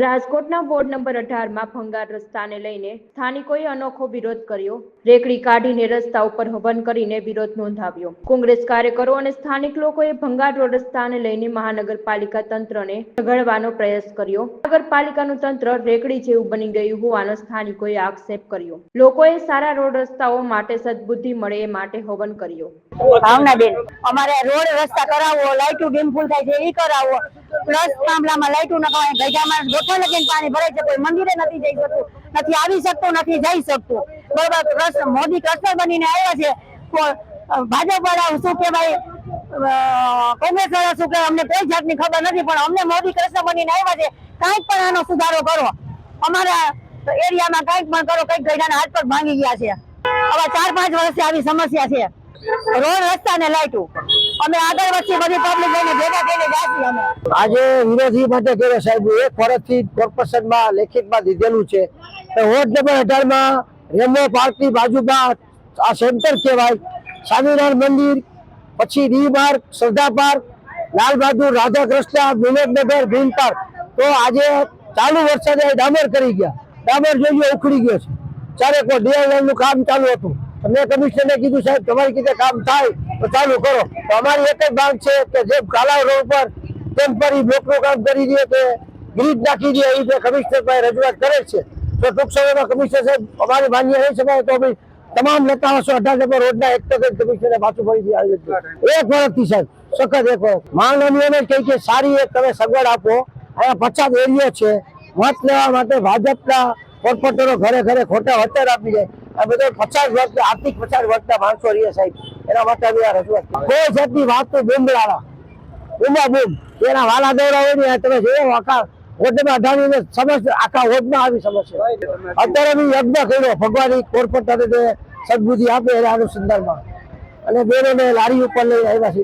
રાજકોટના ward number અઢારમાં ભંગાર રસ્તાને લઈને સ્થાનિકોએ અનોખો વિરોધ કર્યો. રેકડી કાઢીને રસ્તા ઉપર હવન કરીને વિરોધ નોંધાવ્યો. કોંગ્રેસ કાર્યકરો અને સ્થાનિક લોકોએ ભંગાર રોડ રસ્તાને લઈને મહાનગરપાલિકા તંત્રને ઝઘડવાનો પ્રયાસ કર્યો. નગરપાલિકાનું તંત્ર રેકડી જેવું બની ગયું હોવાનો સ્થાનિકોએ આક્ષેપ કર્યો. લોકોએ સારા રોડ રસ્તાઓ માટે સદબુદ્ધિ મળે એ માટે હવન કર્યો. ભાવનાબેન, અમારે રોડ રસ્તા કરાવવો લાઈટું ડીમ ફૂલ થાય છે, એ કરાવવો પ્લસ થાંભલામાં લાઈટું નખાવાય, ગજામાં ગોઠો લગીને પાણી ભરાય છે, કોઈ મંદિરે નથી જઈ શકતું, નથી આવી શકતું, નથી જઈ શકતું. બરોબર મોદી ક્લસ્ટર બનીને આવ્યા છે. ભાજપ વાળા શું કહેવાય કોંગ્રેસ વાળા શું કહેવાય, અમને કોઈ જાતની ખબર નથી, પણ અમને મોદી ક્લસ્ટર બનીને આવ્યા છે. કાંઈક પણ આનો સુધારો કરો. અમારા એરિયામાં કંઈક પણ કરો, કંઈક ગઈડાના હાથ પર ભાંગી ગયા છે. હવે ચાર પાંચ વર્ષથી આવી સમસ્યા છે. રોડ રસ્તા ને લાઈટું. અમે આગળ વચ્ચે બધી પબ્લિક લઈને ભેગા થઈને જાશું અમે. આજે વિરોધી માટે કર્યો સાહેબ એક વર્ષથી કોર્પોરેશનમાં, લેખિતમાં દીધેલું છે. વોર્ડ નંબર અઢારમાં રેમો પાર્કની બાજુમાં આ સેન્ટર કહેવાય. સ્વામિનારાયણ મંદિર, પછી રી પાર્ક શ્રદ્ધા પાર્ક, લાલ બહાદુર, રાધા કૃષ્ણ, વિનોદનગર ભીમ પાર્ક તો આજે ચાલુ વરસાદે ડામર કરી ગયા. ડામર જોઈએ ઉખડી ગયો છે. ચારે કોઈ ડીએલએલનું કામ ચાલુ હતું. મેં કમિશનરને કીધું, સાહેબ, તમારી કીધે કામ થાય તો ચાલુ કરો. તો અમારી એક જ માંગ છે કે જે કાલાવ રોડ પર ટેમ્પરરી બ્લોકનું કામ કરી દે કે ગ્રીડ નાખી દે એ રીતે કમિશનર પાસે રજૂઆત કરે છે. તો ટૂંક સમયમાં કમિશનર સાહેબ, અમારી માન્ય રહી શકાય તો અમે તમામ નેતાઓ અઢાર નંબર રોડના એક તક કમિશનરે પાછું ફરીથી આવી એક વર્ષથી સાહેબ, સખત એક વર્ષ માંગણીઓને કહી કે સારી એક તમે સગવડ આપો. અહીંયા પછાત એરિયો છે. મત લેવા માટે ભાજપના કોર્પોરેટરો ઘરે ઘરે ખોટા વળતર આપી જાય. આ બધો પચાસ વર્ષ આર્થિક પચાસ વર્ષના માણસો રહીએ સાહેબ. એના માટે અમે આ રજૂઆત. કોઈ જાતની વાત તો બુમરાળા બુમા બૂમ. એના વાલા દોરા હોય ને તમે જોયો આખા હોદમાં અઢાણીને સમસ્યા આખા હોદમાં આવી સમસ્યા. અત્યારે બી યજ્ઞ કર્યો. ભગવાન કોર્પોરેટરે સદબુદ્ધિ આપે એના અનુસંધાનમાં. અને બેનોને લારી ઉપર લઈ આવ્યા છે